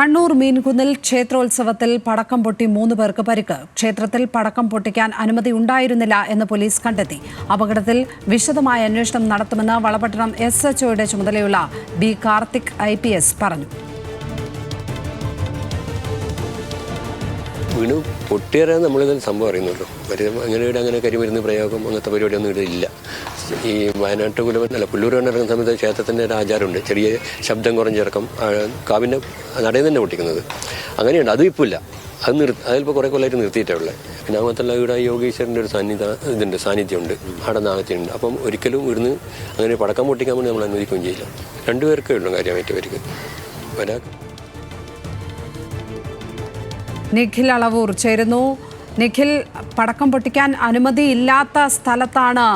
കണ്ണൂർ മീൻകുന്നിൽ ക്ഷേത്രോത്സവത്തിൽ പടക്കം പൊട്ടി മൂന്ന് പേർക്ക് പരിക്ക്. ക്ഷേത്രത്തിൽ പടക്കം പൊട്ടിക്കാൻ അനുമതി ഉണ്ടായിരുന്നില്ല എന്ന് പോലീസ് കണ്ടെത്തി. അപകടത്തിൽ വിശദമായ അന്വേഷണം നടത്തുമെന്ന് വളപട്ടണം എസ് എച്ച്ഒയുടെ ചുമതലയുള്ള B Karthik I P S പറഞ്ഞു. വീണ് പൊട്ടിയേറെ നമ്മളിതിൽ സംഭവം അറിയുന്നുള്ളൂ അങ്ങനെ അങ്ങനെ കരിമരുന്ന് പ്രയോഗം അങ്ങനത്തെ പരിപാടിയൊന്നും ഇവിടെ ഇല്ല. ഈ വയനാട്ട് കുലവൻ അല്ല പുല്ലൂർ ഇറങ്ങുന്ന സമയത്ത് ക്ഷേത്രത്തിന്റെ ഒരു ആചാരമുണ്ട്. ചെറിയ ശബ്ദം കുറഞ്ഞിറക്കം കാവിന്റെ നടയിൽ തന്നെ പൊട്ടിക്കുന്നത് അങ്ങനെയുണ്ട്. അതും ഇപ്പോൾ ഇല്ല. അത് നിർ അതിലിപ്പോൾ കുറേ കൊല്ലമായിട്ട് നിർത്തിയിട്ടുള്ളത് പിന്നെ പിന്നെ മാത്രമല്ല ഇവിടെ യോഗീശ്വരന്റെ ഒരു സാന്നിധ്യ ഇതുണ്ട് സാന്നിധ്യമുണ്ട്. അവിടെ നാളത്തെയുണ്ട്. അപ്പം ഒരിക്കലും ഇവിടുന്ന് അങ്ങനെ പടക്കം പൊട്ടിക്കാൻ വേണ്ടി നമ്മൾ അനുവദിക്കുകയും ചെയ്യില്ല. രണ്ടുപേർക്കേ ഉള്ളൂ കാര്യമായിട്ട് അവർക്ക് ഒരാൾ നിഖിൽ അളവൂർ ചേരുന്നു. നിഖിൽ പടക്കം പൊട്ടിക്കാൻ അനുമതിയില്ലാത്ത സ്ഥലത്താണ്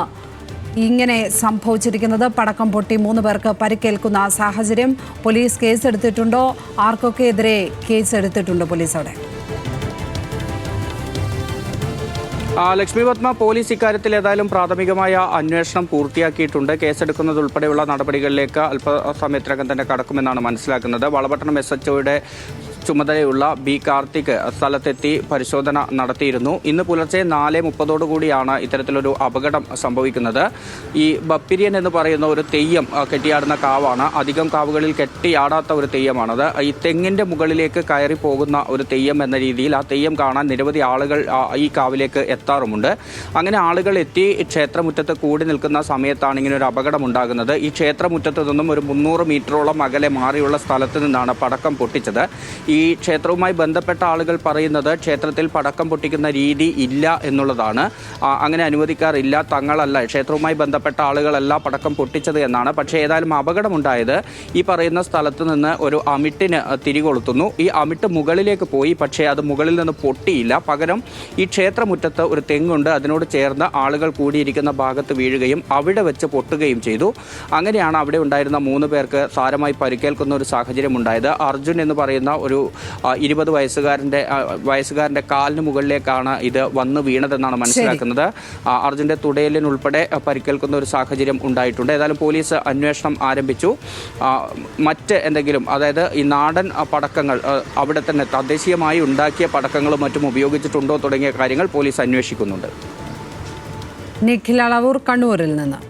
ഇങ്ങനെ സംഭവിച്ചിരിക്കുന്നത്. പടക്കം പൊട്ടി മൂന്ന് പേർക്ക് പരിക്കേൽക്കുന്ന സാഹചര്യം പോലീസ് കേസെടുത്തിട്ടുണ്ടോ? ആർക്കൊക്കെ എതിരെ കേസെടുത്തിട്ടുണ്ടോ പോലീസ് അവിടെ? ലക്ഷ്മി പത്മ പോലീസ് ഇക്കാര്യത്തിൽ ഏതായാലും പ്രാഥമികമായ അന്വേഷണം പൂർത്തിയാക്കിയിട്ടുണ്ട്. കേസെടുക്കുന്നത് ഉൾപ്പെടെയുള്ള നടപടികളിലേക്ക് അല്പസമയത്തിനകം തന്നെ കടക്കുമെന്നാണ് മനസ്സിലാക്കുന്നത്. വളപട്ടണം എസ് എച്ച് ഒയുടെ ചുമതലയുള്ള ബി കാർത്തിക് സ്ഥലത്തെത്തി പരിശോധന നടത്തിയിരുന്നു. ഇന്ന് പുലർച്ചെ നാല് മുപ്പതോടുകൂടിയാണ് ഇത്തരത്തിലൊരു അപകടം സംഭവിക്കുന്നത്. ഈ ബപ്പിരിയൻ എന്ന് പറയുന്ന ഒരു തെയ്യം കെട്ടിയാടുന്ന കാവാണ്. അധികം കാവുകളിൽ കെട്ടിയാടാത്ത ഒരു തെയ്യമാണത്. ഈ തെങ്ങിന്റെ മുകളിലേക്ക് കയറി പോകുന്ന ഒരു തെയ്യം എന്ന രീതിയിൽ ആ തെയ്യം കാണാൻ നിരവധി ആളുകൾ ഈ കാവിലേക്ക് എത്താറുമുണ്ട്. അങ്ങനെ ആളുകൾ എത്തി ക്ഷേത്രമുറ്റത്ത് കൂടി നിൽക്കുന്ന സമയത്താണ് ഇങ്ങനെ ഒരു അപകടം ഉണ്ടാകുന്നത്. ഈ ക്ഷേത്രമുറ്റത്ത് നിന്നും ഒരു മുന്നൂറ് മീറ്ററോളം അകലെ മാറിയുള്ള സ്ഥലത്ത് നിന്നാണ് പടക്കം പൊട്ടിച്ചത്. ക്ഷേത്രവുമായി ബന്ധപ്പെട്ട ആളുകൾ പറയുന്നത് ക്ഷേത്രത്തിൽ പടക്കം പൊട്ടിക്കുന്ന രീതി ഇല്ല എന്നുള്ളതാണ്. അങ്ങനെ അനുവദിക്കാറില്ല. തങ്ങളല്ല ക്ഷേത്രവുമായി ബന്ധപ്പെട്ട ആളുകളല്ല പടക്കം പൊട്ടിച്ചത് എന്നാണ്. പക്ഷേ ഏതായാലും അപകടമുണ്ടായത് ഈ പറയുന്ന സ്ഥലത്ത് നിന്ന് ഒരു അമിട്ടിന് തിരികൊളുത്തുന്നു. ഈ അമിട്ട് മുകളിലേക്ക് പോയി. പക്ഷേ അത് മുകളിൽ നിന്ന് പൊട്ടിയില്ല. പകരം ഈ ക്ഷേത്രമുറ്റത്ത് ഒരു തെങ്ങുണ്ട്. അതിനോട് ചേർന്ന് ആളുകൾ കൂടിയിരിക്കുന്ന ഭാഗത്ത് വീഴുകയും അവിടെ വെച്ച് പൊട്ടുകയും ചെയ്തു. അങ്ങനെയാണ് അവിടെ ഉണ്ടായിരുന്ന മൂന്ന് പേർക്ക് സാരമായി പരിക്കേൽക്കുന്ന ഒരു സാഹചര്യം ഉണ്ടായത് അർജുൻ എന്ന് പറയുന്ന ഒരു ഇരുപത് വയസ്സുകാരന്റെ വയസ്സുകാരന്റെ വയസ്സുകാരന്റെ കാലിന് മുകളിലേക്കാണ് ഇത് വന്ന് വീണതെന്നാണ് മനസ്സിലാക്കുന്നത്. അർജുന്റെ തുടയലിനുൾപ്പെടെ പരിക്കേൽക്കുന്ന ഒരു സാഹചര്യം ഉണ്ടായിട്ടുണ്ട്. ഏതായാലും പോലീസ് അന്വേഷണം ആരംഭിച്ചു. മറ്റ് എന്തെങ്കിലും അതായത് ഈ നാടൻ പടക്കങ്ങൾ അവിടെ തന്നെ തദ്ദേശീയമായി ഉണ്ടാക്കിയ പടക്കങ്ങളും മറ്റും ഉപയോഗിച്ചിട്ടുണ്ടോ തുടങ്ങിയ കാര്യങ്ങൾ പോലീസ് അന്വേഷിക്കുന്നുണ്ട്. നിഖിൽ അളവൂർ കണ്ണൂരിൽ നിന്ന്.